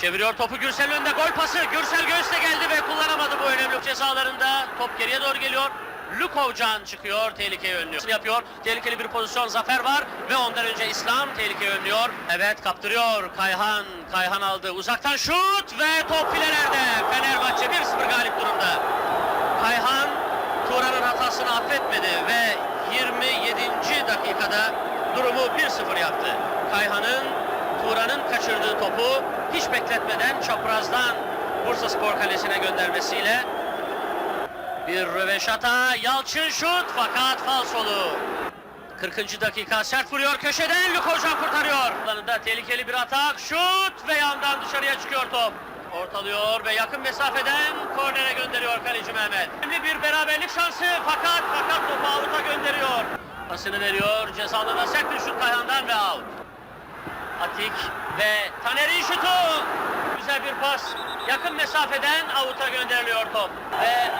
Çeviriyor topu Gürsel'in önünde gol pası. Gürsel Göğüs'te geldi ve kullanamadı bu önemli cezalarında. Top geriye doğru geliyor. Lukovcan çıkıyor, tehlikeyi önlüyor. Yapıyor, tehlikeli bir pozisyon, zafer var ve ondan önce İslam tehlikeyi önlüyor. Evet kaptırıyor Kayhan, Kayhan aldı. Uzaktan şut ve top filelerde. Fenerbahçe 1-0 galip durumda. Kayhan Turan'ın hatasını affetmedi ve 27. dakikada durumu 1-0 yaptı. Kayhan'ın Turan'ın kaçırdığı topu hiç bekletmeden çaprazdan Bursa Spor Kalesi'ne göndermesiyle bir röveşata Yalçın şut fakat falsolu. 40. dakika sert vuruyor köşeden Lukocan kurtarıyor. Alanında tehlikeli bir atak şut ve yandan dışarıya çıkıyor top. Ortalıyor ve yakın mesafeden kornere gönderiyor kaleci Mehmet. Şimdi bir beraberlik şansı fakat fakat topu avuta gönderiyor. Pasını veriyor cezalarına sert bir şut Kayhan'dan ve out. Atik ve Taner'in şutu. Güzel bir pas. Yakın mesafeden avuta gönderiliyor top. Ve